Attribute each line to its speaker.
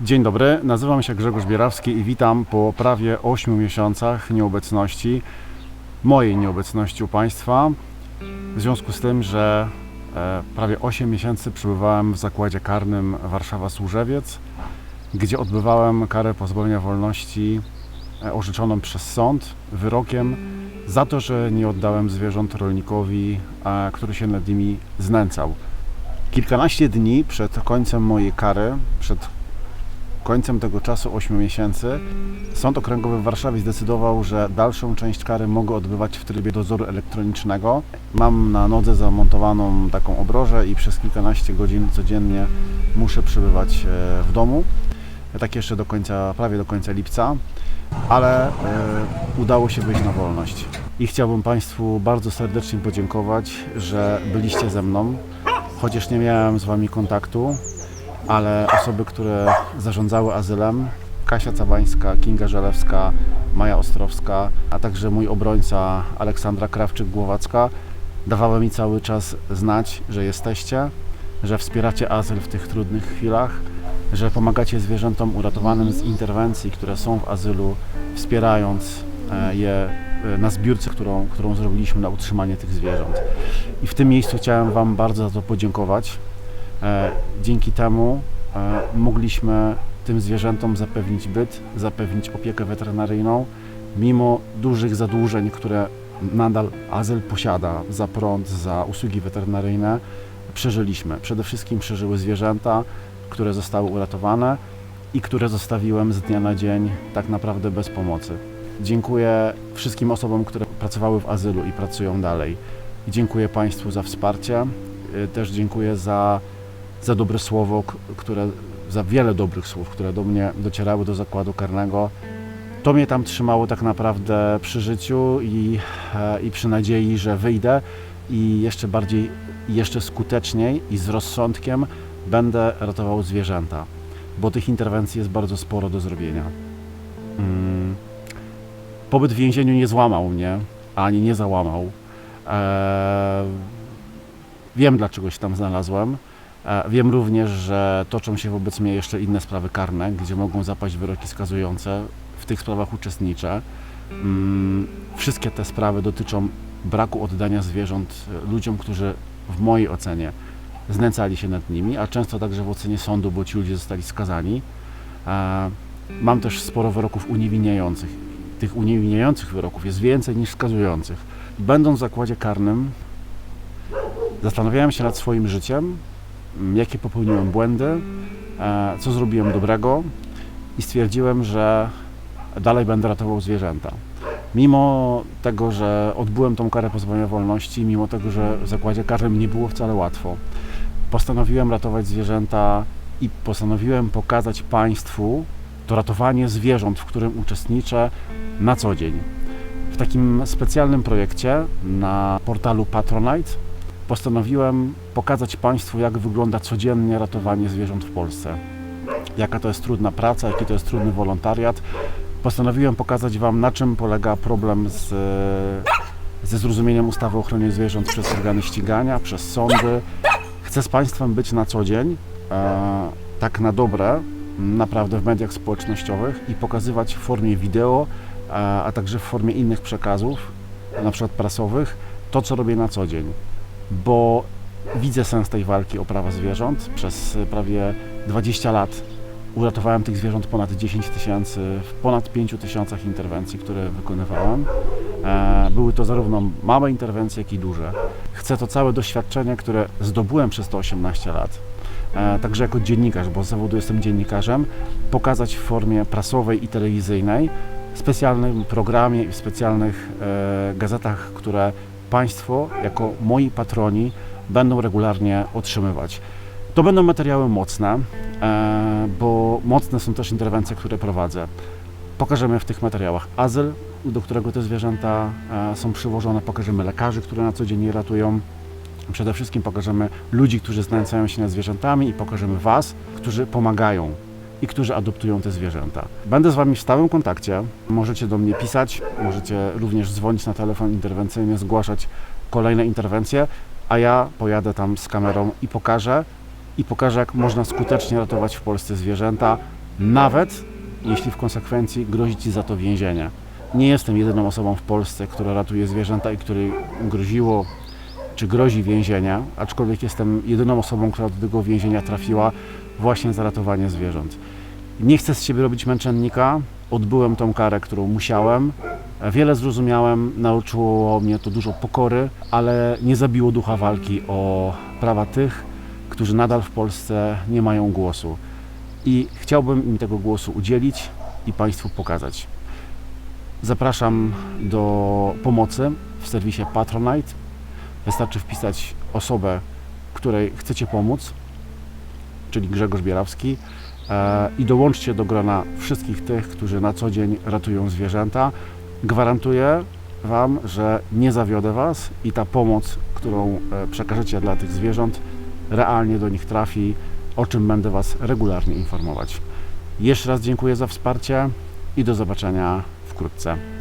Speaker 1: Dzień dobry, nazywam się Grzegorz Bierawski i witam po prawie 8 miesiącach nieobecności, mojej nieobecności u Państwa, w związku z tym, że e, prawie 8 miesięcy przebywałem w zakładzie karnym Warszawa-Służewiec, gdzie odbywałem karę pozbawienia wolności e, orzeczoną przez sąd wyrokiem za to, że nie oddałem zwierząt rolnikowi, e, który się nad nimi znęcał. Kilkanaście dni przed końcem mojej kary, przed końcem tego czasu 8 miesięcy, Sąd Okręgowy w Warszawie zdecydował, że dalszą część kary mogę odbywać w trybie dozoru elektronicznego. Mam na nodze zamontowaną taką obrożę i przez kilkanaście godzin codziennie muszę przebywać e, w domu. Tak jeszcze do końca, prawie do końca lipca, ale e, udało się wyjść na wolność. I chciałbym Państwu bardzo serdecznie podziękować, że byliście ze mną, chociaż nie miałem z Wami kontaktu ale osoby, które zarządzały azylem, Kasia Cabańska, Kinga Żelewska, Maja Ostrowska, a także mój obrońca Aleksandra Krawczyk-Głowacka, dawały mi cały czas znać, że jesteście, że wspieracie azyl w tych trudnych chwilach, że pomagacie zwierzętom uratowanym z interwencji, które są w azylu, wspierając e, je e, na zbiórce, którą, którą zrobiliśmy na utrzymanie tych zwierząt. I w tym miejscu chciałem Wam bardzo za to podziękować. E, Dzięki temu e, mogliśmy tym zwierzętom zapewnić byt, zapewnić opiekę weterynaryjną, mimo dużych zadłużeń, które nadal azyl posiada za prąd, za usługi weterynaryjne, przeżyliśmy. Przede wszystkim przeżyły zwierzęta, które zostały uratowane i które zostawiłem z dnia na dzień tak naprawdę bez pomocy. Dziękuję wszystkim osobom, które pracowały w azylu i pracują dalej. Dziękuję Państwu za wsparcie. Y, Też dziękuję za za dobre słowo, które, za wiele dobrych słów, które do mnie docierały do zakładu karnego. To mnie tam trzymało tak naprawdę przy życiu i, e, i przy nadziei, że wyjdę i jeszcze bardziej, jeszcze skuteczniej i z rozsądkiem będę ratował zwierzęta, bo tych interwencji jest bardzo sporo do zrobienia. Mm. Pobyt w więzieniu nie złamał mnie, ani nie załamał. Eee, wiem, dlaczego się tam znalazłem. Wiem również, że toczą się wobec mnie jeszcze inne sprawy karne, gdzie mogą zapaść wyroki skazujące. W tych sprawach uczestniczę. Mm, Wszystkie te sprawy dotyczą braku oddania zwierząt e, ludziom, którzy w mojej ocenie znęcali się nad nimi, a często także w ocenie sądu, bo ci ludzie zostali skazani. Mam też sporo wyroków uniewinniających. Tych uniewinniających wyroków jest więcej niż skazujących. Będąc w zakładzie karnym, zastanawiałem się nad swoim życiem, jakie popełniłem błędy, e, co zrobiłem dobrego i stwierdziłem, że dalej będę ratował zwierzęta. Mimo tego, że odbyłem tą karę pozbawienia wolności, mimo tego, że w zakładzie karnym nie było wcale łatwo, postanowiłem ratować zwierzęta i postanowiłem pokazać Państwu to ratowanie zwierząt, w którym uczestniczę na co dzień. W takim specjalnym projekcie na portalu Patronite postanowiłem pokazać Państwu, jak wygląda codziennie ratowanie zwierząt w Polsce. Jaka to jest trudna praca, jaki to jest trudny wolontariat. Postanowiłem pokazać Wam, na czym polega problem z, ze zrozumieniem ustawy o ochronie zwierząt przez organy ścigania, przez sądy. Chcę z Państwem być na co dzień, e, tak na dobre, naprawdę w mediach społecznościowych i pokazywać w formie wideo, e, a także w formie innych przekazów, na przykład prasowych, to, co robię na co dzień bo widzę sens tej walki o prawa zwierząt. Przez y, prawie 20 lat uratowałem tych zwierząt ponad 10 tysięcy w ponad 5 tysiącach interwencji, które wykonywałem. E, Były to zarówno małe interwencje, jak i duże. Chcę to całe doświadczenie, które zdobyłem przez te 18 lat, e, także jako dziennikarz, bo z zawodu jestem dziennikarzem, pokazać w formie prasowej i telewizyjnej, w specjalnym programie i w specjalnych e, gazetach, które Państwo, jako moi patroni, będą regularnie otrzymywać. To będą materiały mocne, e, bo mocne są też interwencje, które prowadzę. Pokażemy w tych materiałach azyl, do którego te zwierzęta e, są przywożone, pokażemy lekarzy, które na co dzień je ratują. Przede wszystkim pokażemy ludzi, którzy znęcają się nad zwierzętami i pokażemy Was, którzy pomagają i którzy adoptują te zwierzęta. Będę z Wami w stałym kontakcie. Możecie do mnie pisać, możecie również dzwonić na telefon interwencyjny, zgłaszać kolejne interwencje, a ja pojadę tam z kamerą i pokażę, i pokażę, jak można skutecznie ratować w Polsce zwierzęta nawet jeśli w konsekwencji grozi Ci za to więzienie. Nie jestem jedyną osobą w Polsce, która ratuje zwierzęta i której groziło czy grozi więzienie, aczkolwiek jestem jedyną osobą, która do tego więzienia trafiła właśnie za ratowanie zwierząt. Nie chcę z siebie robić męczennika, odbyłem tą karę, którą musiałem. Wiele zrozumiałem, nauczyło mnie to dużo pokory, ale nie zabiło ducha walki o prawa tych, którzy nadal w Polsce nie mają głosu. I chciałbym im tego głosu udzielić i Państwu pokazać. Zapraszam do pomocy w serwisie Patronite. Wystarczy wpisać osobę, której chcecie pomóc, czyli Grzegorz Bierawski, e, i dołączcie do grona wszystkich tych, którzy na co dzień ratują zwierzęta. Gwarantuję Wam, że nie zawiodę Was i ta pomoc, którą e, przekażecie dla tych zwierząt, realnie do nich trafi, o czym będę Was regularnie informować. Jeszcze raz dziękuję za wsparcie i do zobaczenia wkrótce.